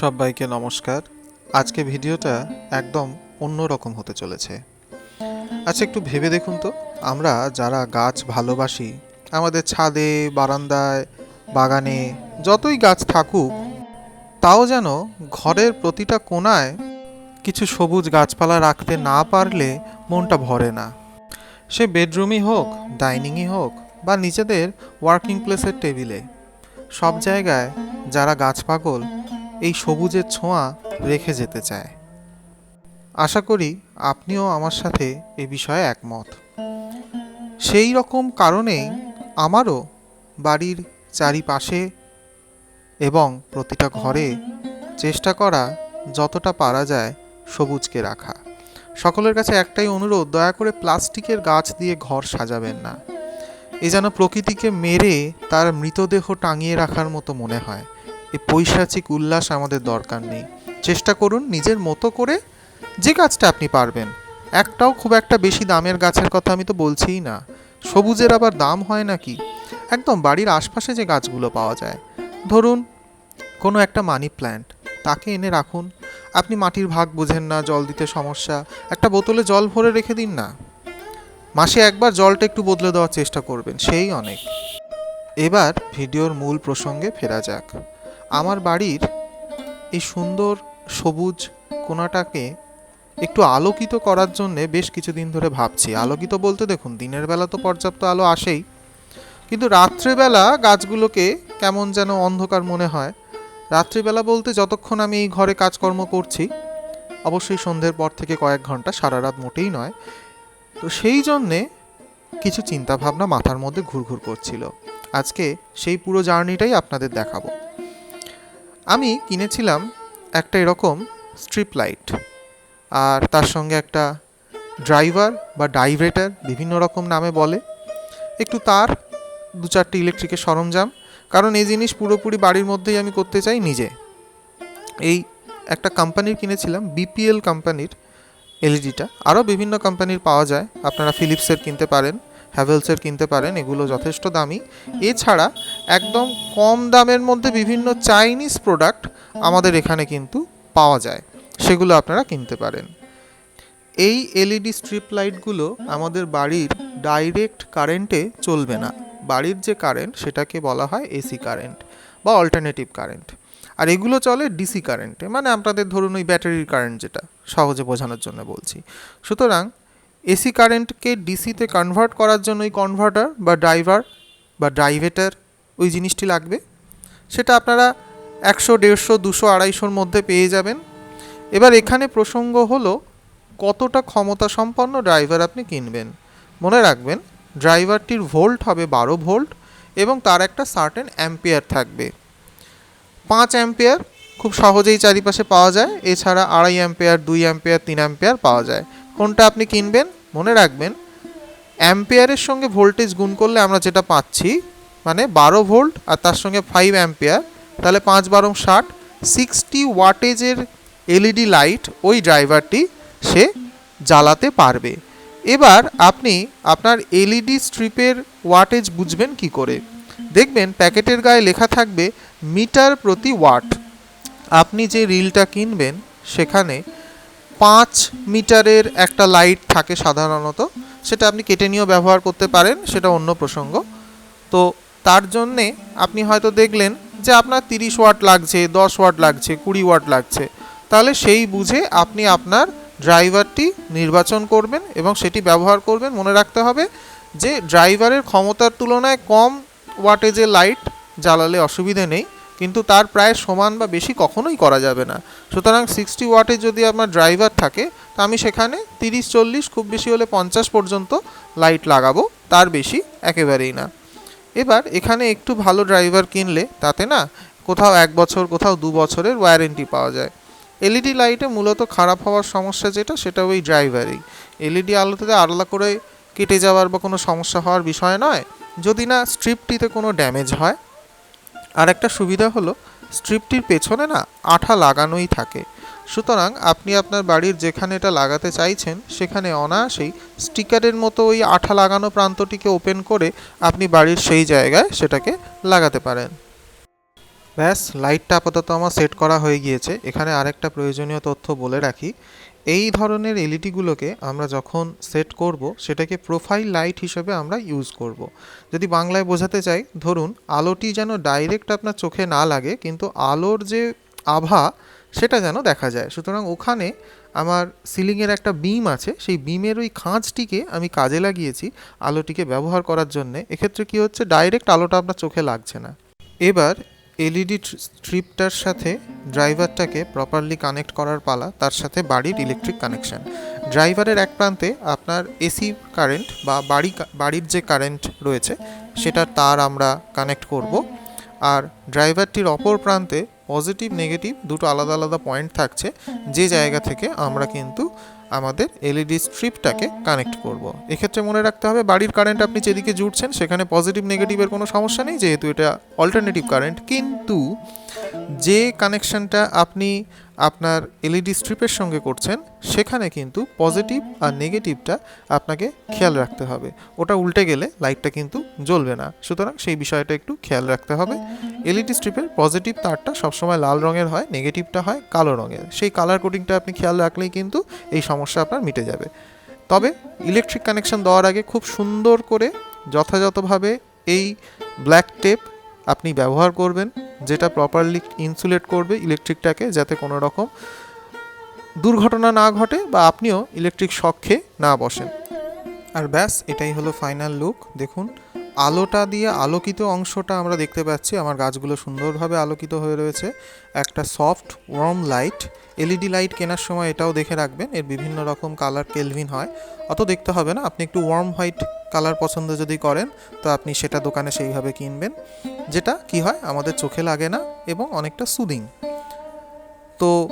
সবাইকে নমস্কার। আজকে ভিডিওটা একদম অন্য রকম হতে চলেছে। আচ্ছা একটু ভেবে দেখুন তো। আমরা যারা গাছ ভালোবাসি, আমাদের ছাদে, বারান্দায়, বাগানে যতই গাছ থাকুক, তাও যেন ঘরের প্রতিটা কোণায় কিছু সবুজ গাছপালা রাখতে না পারলে মনটা ভরে না। সে বেডরুমই হোক, ডাইনিংই হোক বা নিজেদের ওয়ার্কিং প্লেসের টেবিলে। সব জায়গায় যারা গাছ পাগল এই সবুজের ছোঁয়া রেখে যেতে চায়। আশা করি আপনিও আমার সাথে এ বিষয়ে একমত। সেই রকম কারণেই আমারও বাড়ির চারিপাশে এবং প্রতিটা ঘরে চেষ্টা করা যতটা পারা যায় সবুজকে রাখা। সকলের কাছে একটাই অনুরোধ, দয়া করে প্লাস্টিকের গাছ দিয়ে ঘর সাজাবেন না। এ যেন প্রকৃতিকে মেরে তার মৃতদেহ টাঙিয়ে রাখার মতো মনে হয়। এই পৈশাচিক উল্লাস আমাদের দরকার নেই। চেষ্টা করুন নিজের মতো করে যে গাছটা আপনি পারবেন। একটাও খুব একটা বেশি দামের গাছের কথা আমি তো বলছিই না। সবুজের আবার দাম হয় নাকি? একদম বাড়ির আশপাশে যে গাছগুলো পাওয়া যায়। ধরুন, কোনো একটা মানি প্ল্যান্ট, তাকে এনে রাখুন। আপনি মাটির ভাগ বোঝেন না, জল দিতে সমস্যা, একটা বোতলে জল ভরে রেখে দিন না। মাসে একবার জলটা একটু বদলে দেওয়ার চেষ্টা করবেন, সেই অনেক। এবার ভিডিওর মূল প্রসঙ্গে ফেরা যাক। আমার বাড়ির এই সুন্দর সবুজ কোনাটাকে একটু আলোকিত করার জন্য বেশ কিছুদিন ধরে ভাবছি। আলোকিত বলতে দেখুন, দিনের বেলা তো পর্যাপ্ত আলো আসেই। কিন্তু রাত্রেবেলা গাছগুলোকে কেমন যেন অন্ধকার মনে হয়। রাত্রিবেলা বলতে যতক্ষণ আমি এই ঘরে কাজকর্ম করছি, অবশ্যই সন্ধ্যের পর থেকে কয়েক ঘণ্টা সারা রাত মোটেই নয়। তো সেই জন্যে কিছু চিন্তাভাবনা মাথার মধ্যে ঘুরঘুর করছিল। আজকে সেই পুরো জার্নিটাই আপনাদের দেখাবো। আমি কিনেছিলাম একটা এরকম স্ট্রিপ লাইট আর তার সঙ্গে একটা ড্রাইভার বা ডাইভেটার বিভিন্ন রকম নামে বলে। একটু তার দু চারটে ইলেকট্রিকের সরঞ্জাম, কারণ এই জিনিস পুরোপুরি বাড়ির মধ্যেই আমি করতে চাই নিজে। এই একটা কোম্পানির কিনেছিলাম, বিপিএল কোম্পানির এলইডিটা। আরও বিভিন্ন কোম্পানির পাওয়া যায়, আপনারা ফিলিপসের কিনতে পারেন। হ্যাভেলসের কিনতে পারেন, এগুলো যথেষ্ট দামি। এছাড়া একদম কম দামের মধ্যে বিভিন্ন চাইনিজ প্রোডাক্ট আমাদের এখানে কিন্তু পাওয়া যায়, সেগুলো আপনারা কিনতে পারেন। এই এলইডি স্ট্রিপ লাইটগুলো আমাদের বাড়ির ডাইরেক্ট কারেন্টে চলবে না। বাড়ির যে কারেন্ট, সেটাকে বলা হয় এসি কারেন্ট বা অল্টারনেটিভ কারেন্ট। আর এগুলো চলে ডিসি কারেন্টে মানে আপনাদের ধরুন ওই ব্যাটারির কারেন্ট যেটা, সহজে বোঝানোর জন্য বলছি। সুতরাং এসি কারেন্টকে ডিসিতে কনভার্ট করার জন্য ওই কনভার্টার বা ড্রাইভার বা ড্রাইভেটার ওই জিনিসটি লাগবে। সেটা আপনারা একশো, দেড়শো, দুশো, আড়াইশোর মধ্যে পেয়ে যাবেন। এবার এখানে প্রসঙ্গ হলো, কতটা ক্ষমতা সম্পন্ন ড্রাইভার আপনি কিনবেন? মনে রাখবেন ড্রাইভারটির ভোল্ট হবে বারো ভোল্ট এবং তার একটা সার্টেন অ্যাম্পিয়ার থাকবে। পাঁচ অ্যাম্পিয়ার খুব সহজেই চারিপাশে পাওয়া যায়, এছাড়া আড়াই অ্যাম্পিয়ার দুই অ্যাম্পিয়ার তিন অ্যাম্পিয়ার পাওয়া যায়। কোনটা আপনি কিনবেন? মনে রাখবেন, অ্যাম্পিয়ারের সঙ্গে ভোল্টেজ গুণ করলে আমরা যেটা পাচ্ছি মানে বারো ভোল্ট আর তার সঙ্গে ফাইভ অ্যাম্পিয়ার তাহলে পাঁচ বারো ষাট সিক্সটি ওয়াটেজের এলইডি লাইট ওই ড্রাইভারটি সে জ্বালাতে পারবে। এবার আপনি আপনার এলইডি স্ট্রিপের ওয়াটেজ বুঝবেন কি করে? দেখবেন প্যাকেটের গায়ে লেখা থাকবে, মিটার প্রতি ওয়াট। আপনি যে রিলটা কিনবেন, সেখানে পাঁচ মিটারের একটা লাইট থাকে সাধারণত। সেটা আপনি কেটে নিয়েও ব্যবহার করতে পারেন, সেটা অন্য প্রসঙ্গ। তো তার জন্যে আপনি হয়তো দেখলেন যে আপনার তিরিশ ওয়াট লাগছে, দশ ওয়াট লাগছে, কুড়ি ওয়াট লাগছে। তাহলে সেই বুঝে আপনি আপনার ড্রাইভারটি নির্বাচন করবেন এবং সেটি ব্যবহার করবেন। মনে রাখতে হবে যে ড্রাইভারের ক্ষমতার তুলনায় কম ওয়াটেজের লাইট জ্বালালে অসুবিধে নেই। কিন্তু তার প্রায় সমান বা বেশি কখনোই করা যাবে না। সুতরাং সিক্সটি ওয়াটের যদি আমার ড্রাইভার থাকে, তা আমি সেখানে তিরিশ, চল্লিশ, খুব বেশি হলে পঞ্চাশ পর্যন্ত লাইট লাগাবো, তার বেশি একেবারেই না। এবার এখানে একটু ভালো ড্রাইভার কিনলে তাতে না কোথাও এক বছর, কোথাও দু বছরের ওয়ারেন্টি পাওয়া যায়। এলইডি লাইটে মূলত খারাপ হওয়ার সমস্যা যেটা, সেটা ওই ড্রাইভারই। এলইডি আলোতে আলাদা করে কেটে যাওয়ার বা কোনো সমস্যা হওয়ার বিষয় নয়। যদি না স্ট্রিপটিতে কোনো ড্যামেজ হয় আর একটা সুবিধা হলো, স্ট্রিপটির পেছনে না আঠা লাগানোই থাকে। সুতরাং আপনি আপনার বাড়ির যেখানে এটা লাগাতে চাইছেন, সেখানে অনায়াসেই স্টিকারের মতো ওই আঠা লাগানো প্রান্তটিকে ওপেন করে আপনি বাড়ির সেই জায়গায় সেটাকে লাগাতে পারেন। ব্যাস, লাইটটা আপাতত আমার সেট করা হয়ে গিয়েছে। এখানে আরেকটা প্রয়োজনীয় তথ্য বলে রাখি। এই ধরনের এলইডিগুলোকে আমরা যখন সেট করব, সেটাকে প্রোফাইল লাইট হিসেবে আমরা ইউজ করব। যদি বাংলায় বোঝাতে চাই, ধরুন আলোটি যেন ডাইরেক্ট আপনার চোখে না লাগে, কিন্তু আলোর যে আভা, সেটা যেন দেখা যায়। সুতরাং ওখানে আমার সিলিংয়ের একটা বিম আছে, সেই বিমের ওই খাঁজটিকে আমি কাজে লাগিয়েছি আলোটিকে ব্যবহার করার জন্যে। এক্ষেত্রে কি হচ্ছে? ডাইরেক্ট আলোটা আপনার চোখে লাগছে না। এবার এলইডি স্ট্রিপটার সাথে ড্রাইভারটাকে প্রপারলি কানেক্ট করার পালা, তার সাথে বাড়ির ইলেকট্রিক কানেকশান ড্রাইভারের এক প্রান্তে আপনার এসি কারেন্ট বা বাড়ি বাড়ির যে কারেন্ট রয়েছে, সেটার তার আমরা কানেক্ট করব। আর ড্রাইভারটির অপর প্রান্তে পজিটিভ, নেগেটিভ দুটো আলাদা আলাদা পয়েন্ট থাকছে যে জায়গা থেকে আমরা কিন্তু আমাদের এলইডি স্ট্রিপটাকে কানেক্ট করব। এক্ষেত্রে মনে রাখতে হবে বাড়ির কারেন্ট আপনি যেদিকে জুটছেন সেখানে পজিটিভ নেগেটিভের কোনো সমস্যা নেই, যেহেতু এটা অল্টারনেটিভ কারেন্ট কিন্তু যে কানেকশানটা আপনি আপনার এলইডি স্ট্রিপের সঙ্গে করছেন, সেখানে কিন্তু পজিটিভ আর নেগেটিভটা আপনাকে খেয়াল রাখতে হবে। ওটা উল্টে গেলে লাইটটা কিন্তু জ্বলবে না। সুতরাং সেই বিষয়টা একটু খেয়াল রাখতে হবে। এলইডি স্ট্রিপের পজিটিভ তারটা সবসময় লাল রঙের হয়, নেগেটিভটা হয় কালো রঙের। সেই কালার কোডিংটা আপনি খেয়াল রাখলেই কিন্তু এই সমস্যা আপনার মিটে যাবে। তবে ইলেকট্রিক কানেকশন দেওয়ার আগে খুব সুন্দর করে যথাযথভাবে এই ব্ল্যাক টেপ আপনি ব্যবহার করবেন। যেটা প্রপারলি ইনসুলেট করবে ইলেকট্রিকটাকে যাতে কোনো রকম দুর্ঘটনা না ঘটে বা আপনিও ইলেকট্রিক শক খেয়ে না বসেন। আর ব্যাস, এটাই হলো ফাইনাল লুক দেখুন আলোটা দিয়ে আলোকিত অংশটা আমরা দেখতে পাচ্ছি। আমার গাছগুলো সুন্দরভাবে আলোকিত হয়ে রয়েছে। একটা soft warm light LED light কেনার সময় এটাও দেখে রাখবেন। এর বিভিন্ন রকম কালার কেলভিন হয়। অত দেখতে হবে না। আপনি একটু ওয়ার্ম হোয়াইট কালার পছন্দ যদি করেন, তো আপনি সেটা দোকানে সেইভাবে কিনবেন। যেটা কি হয়, আমাদের চোখে লাগে না এবং অনেকটা সুদিং তো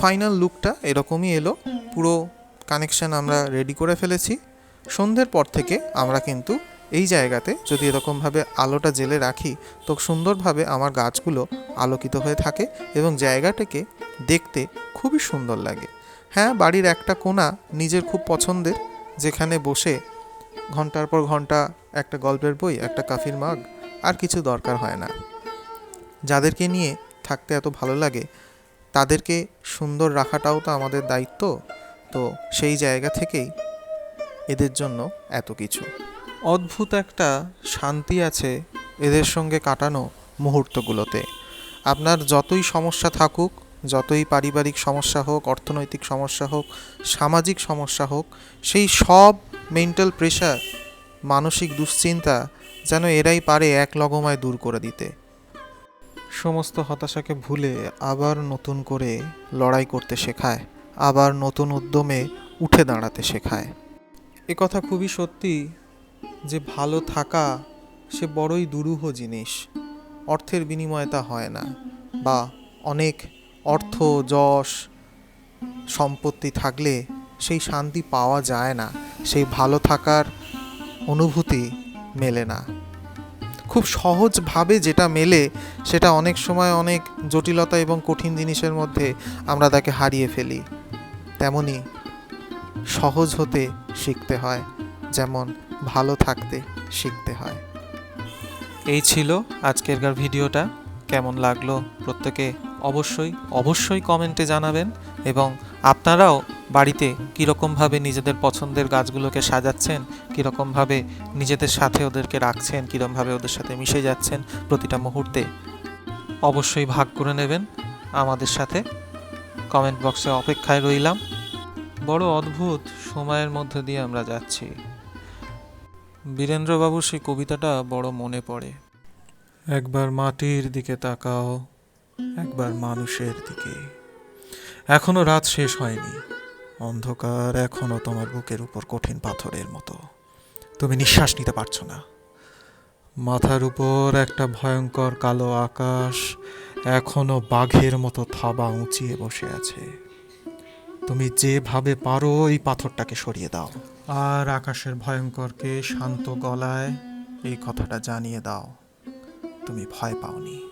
ফাইনাল লুকটা এরকমই এলো। পুরো কানেকশন আমরা রেডি করে ফেলেছি। সন্ধ্যের পর থেকে আমরা কিন্তু এই জায়গাতে যদি এরকমভাবে আলোটা জেলে রাখি, তো সুন্দরভাবে আমার গাছগুলো আলোকিত হয়ে থাকে এবং জায়গাটাকে দেখতে খুবই সুন্দর লাগে। হ্যাঁ বাড়ির একটা কোণা নিজের খুব পছন্দের, যেখানে বসে ঘণ্টার পর ঘণ্টা একটা গল্পের বই, একটা কাফির মাগ, আর কিছু দরকার হয় না। যাদেরকে নিয়ে থাকতে এত ভালো লাগে, তাদেরকে সুন্দর রাখাটাও তো আমাদের দায়িত্ব, তো সেই জায়গা থেকেই এদের জন্য এত কিছু। অদ্ভুত একটা শান্তি আছে এদের সঙ্গে কাটানো মুহূর্তগুলোতে। আপনার যতই সমস্যা থাকুক, যতই পারিবারিক সমস্যা হোক, অর্থনৈতিক সমস্যা হোক, সামাজিক সমস্যা হোক, সেই সব মেন্টাল প্রেশার মানসিক দুশ্চিন্তা যেন এরাই পারে এক লগমায় দূর করে দিতে। সমস্ত হতাশাকে ভুলে আবার নতুন করে লড়াই করতে শেখায়, আবার নতুন উদ্যমে উঠে দাঁড়াতে শেখায়। এ কথা খুবই সত্যি যে ভালো থাকা সে বড়ই দুরূহ জিনিস। অর্থের বিনিময়ে তা হয় না বা অনেক অর্থ, যশ, সম্পত্তি থাকলে সেই শান্তি পাওয়া যায় না, সেই ভালো থাকার অনুভূতি মেলে না। খুব সহজভাবে যেটা মেলে সেটা অনেক সময় অনেক জটিলতা এবং কঠিন জিনিসের মধ্যে আমরা তাকে হারিয়ে ফেলি। তেমনি সহজ হতে শিখতে হয়, যেমন ভালো থাকতে শিখতে হয়। এই ছিল আজকেরকার ভিডিওটা। কেমন লাগল প্রত্যেকে অবশ্যই অবশ্যই কমেন্টে জানাবেন এবং আপনারাও বাড়িতে কীরকমভাবে নিজেদের পছন্দের গাছগুলোকে সাজাচ্ছেন, কীরকমভাবে নিজেদের সাথে ওদেরকে রাখছেন, কীরকমভাবে ওদের সাথে মিশে যাচ্ছেন প্রতিটা মুহূর্তে অবশ্যই ভাগ করে নেবেন। আমাদের সাথে কমেন্ট বক্সে অপেক্ষায় রইলাম। বড় অদ্ভুত সময়ের মধ্যে দিয়ে আমরা যাচ্ছি। বীরেন্দ্রবাবুর সেই কবিতাটা বড় মনে পড়ে। একবার মাটির দিকে তাকাও, একবার মানুষের দিকে। এখনও রাত শেষ হয়নি। অন্ধকার এখনও তোমার বুকের উপর কঠিন পাথরের মতো। তুমি নিঃশ্বাস নিতে পারছ না। মাথার উপর একটা ভয়ঙ্কর কালো আকাশ এখনও বাঘের মতো থাবা উঁচিয়ে বসে আছে। তুমি যেভাবে পারো এই পাথরটাকে সরিয়ে দাও। আর আকাশের ভয়ঙ্করকে শান্ত গলায় এই কথাটা জানিয়ে দাও। তুমি ভয় পাওনি।